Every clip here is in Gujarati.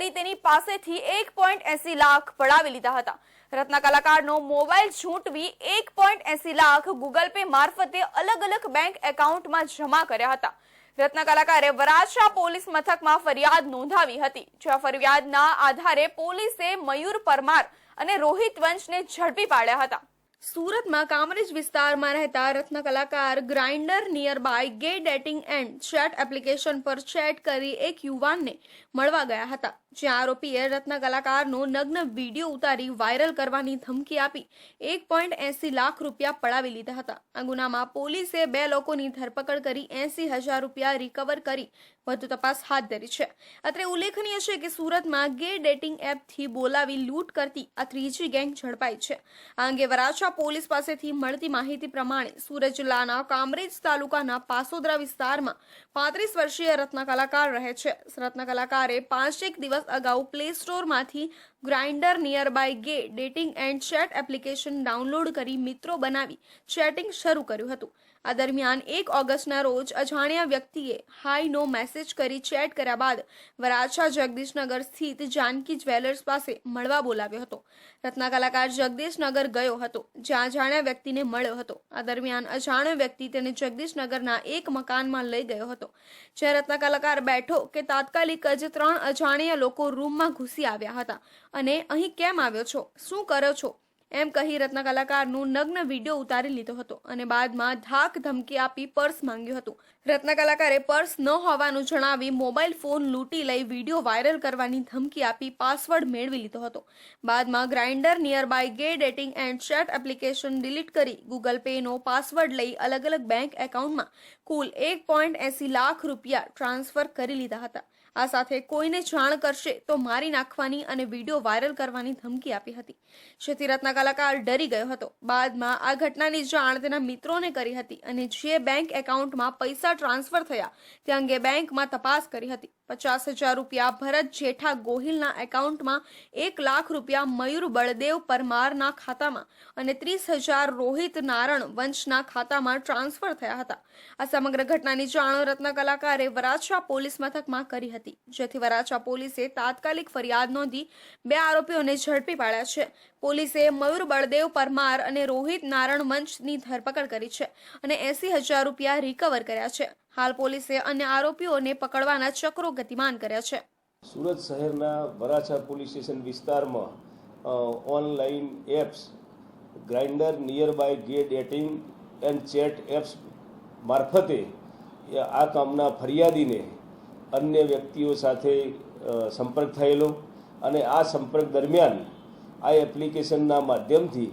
કરી તેની પાસેથી એક લાખ પડાવી લીધા હતા. રત્ન કલાકારનો મોબાઈલ છૂટવી એક લાખ ગૂગલ પે મારફતે અલગ અલગ બેંક એકાઉન્ટમાં જમા કર્યા હતા. રત્ન કલાકારે વરાછા પોલીસ મથકમાં ફરિયાદ નોંધાવી હતી, જ્યાં ફરિયાદના આધારે પોલીસે મયુર પરમાર અને રોહિત વંશને ઝડપી પાડ્યા હતા. સુરતમાં કામરેજ વિસ્તારમાં રહેતા રત્ન કલાકાર Grindr nearby gay dating and chat application પર ચેટ કરી એક યુવાનને મળવા ગયા હતા. જ્યાં આરોપીએ રત્ન કલાકારનો નગ્ન વીડિયો ઉતારી વાયરલ કરવાની ધમકી આપી. એક પોઈન્ટ એસી લાખ રૂપિયા પડાવી લીધા હતા. આ ગુનામાં પોલીસે બે લોકોની ધરપકડ કરી એસી હજાર રૂપિયા રિકવર કરી વધુ તપાસ હાથ ધરી છે. અત્રે ઉલ્લેખનીય છે કે સુરતમાં ગે ડેટિંગ એપથી બોલાવી લૂંટ કરતી આ ત્રીજી ગેંગ ઝડપાઈ છે. આ અંગે વરાછા પોલીસ પાસેથી મળતી માહિતી પ્રમાણે સુરત કામરેજ તાલુકાના પાસોદરા વિસ્તારમાં પાંત્રીસ વર્ષીય રત્ન કલાકાર રહે છે. રત્ન કલાકારે પાંચેક દિવસ અગાઉ play સ્ટોરમાંથી Grindr nearby gay dating and chat application download કરી મિત્રો બનાવી ચેટિંગ શરૂ કર્યું હતું. આ દરમિયાન એક ઓગસ્ટના રોજ અજાણ્યા વ્યક્તિએ હાઈનો મેસેજ કરી ચેટ કર્યા બાદ વરાછા જગદીશનગર સ્થિત જાનકી જ્વેલર્સ પાસે મળવા બોલાવ્યો હતો. રત્ન કલાકાર જગદીશનગર ગયો હતો, જ્યાં અજાણ્યા વ્યક્તિને મળ્યો હતો. આ દરમિયાન અજાણ્યો વ્યક્તિ તેને જગદીશનગરના એક મકાનમાં લઈ ગયો હતો, જ્યાં રત્ન કલાકાર બેઠો કે તાત્કાલિક જ ત્રણ અજાણ્યા લોકો રૂમમાં ઘૂસી આવ્યા હતા. અને અહીં કેમ આવ્યો છો? શું કરો છો? એમ કહી રત્ન કલાકારનું નગ્ન વીડિયો ઉતારી લીધો હતો અને બાદમાં ધાક ધમકી આપી પર્સ માંગ્યું હતું. રત્ન કલાકારે પર્સ ન હોવાનું જણાવી મોબાઈલ ફોન લૂંટી લઈ વીડિયો વાયરલ કરવાની ધમકી આપી પાસવર્ડ મેળવી લીધો હતો. બાદમાં Grindr nearby gay dating and chat application delete કરી ગૂગલ પેનો પાસવર્ડ લઈ અલગ અલગ બેંક એકાઉન્ટમાં કુલ એક પોઈન્ટ એસી લાખ રૂપિયા ટ્રાન્સફર કરી લીધા હતા. આ સાથે કોઈને જાણ કરશે તો મારી નાખવાની અને વીડિયો વાયરલ કરવાની ધમકી આપી હતી. જેથી રત્ન કલાકાર ડરી ગયો હતો. બાદમાં આ ઘટનાની જાણ તેના મિત્રોને કરી હતી અને જે બેંક એકાઉન્ટમાં પૈસા ટ્રાન્સફર થયા તે અંગે બેંકમાં તપાસ કરી હતી. પચાસ હજાર રૂપિયા ભરત જેઠા ગોહિલના એકાઉન્ટમાં એક લાખ રૂપિયા મયુર બળદેવ પરમારના ખાતામાં અને ત્રીસ હજાર રોહિત નારણ વંશના ખાતામાં ટ્રાન્સફર થયા હતા. આ સમગ્ર ઘટનાની જાણ રત્ન કલાકારે વરાછા પોલીસ મથકમાં કરી હતી. જેથી વરાછા પોલીસે તાત્કાલિક ફરિયાદ નોંધી બે આરોપીઓને ઝડપી પાડ્યા છે. પોલીસે મયુર બળદેવ, પરમાર અને રોહિત નારણ મંચની ધરપકડ કરી છે અને એસી હજાર રૂપિયા રિકવર કર્યા છે. હાલ પોલીસે અન્ય આરોપીઓને પકડવાના ચક્રો ગતિમાન કર્યા છે. સુરત શહેરના વરાછા પોલીસ સ્ટેશન વિસ્તારમાં online apps, Grindr nearby gay dating and chat apps મારફતે આ કામના ફરિયાદીને અન્ય વ્યક્તિઓ સાથે સંપર્ક થયેલો અને આ સંપર્ક દરમિયાન આ એપ્લિકેશનના માધ્યમથી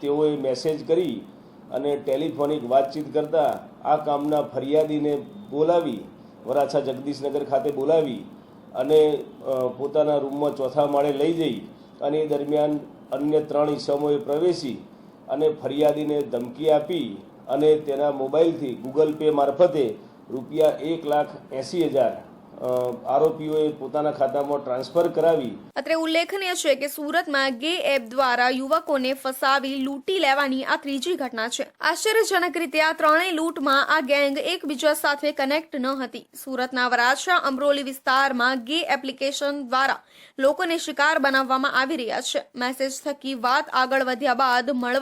તેઓએ મેસેજ કરી અને ટેલિફોનિક વાતચીત કરતા આ કામના ફરિયાદીને બોલાવી, વરાછા જગદીશનગર ખાતે બોલાવી અને પોતાના રૂમમાં ચોથા માળે લઈ જઈ અને એ દરમિયાન અન્ય ત્રણ ઈસમોએ પ્રવેશી અને ફરિયાદીને ધમકી આપી અને તેના મોબાઈલથી ગૂગલ પે મારફતે રૂપિયા એક લાખ એંસી હજાર આરોપીઓએ પોતાના ખાતામાં ટ્રાન્સફર કરાવી. અત્રે ઉલ્લેખનીય છે કે સુરતમાં ગે એપ દ્વારા યુવકોને ફસાવી, લૂંટી લેવાની આ ત્રીજી ઘટના છે. આશ્ચર્યજનક રીતે આ ત્રણેય લૂંટમાં આ ગેંગ એકબીજા સાથે કનેક્ટ ન હતી. સુરતના વરાછા અમરોલી વિસ્તારમાં ગે એપ્લિકેશન દ્વારા લોકોને શિકાર બનાવવામાં આવી રહ્યા છે. મેસેજ થકી વાત આગળ વધ્યા બાદ મળવા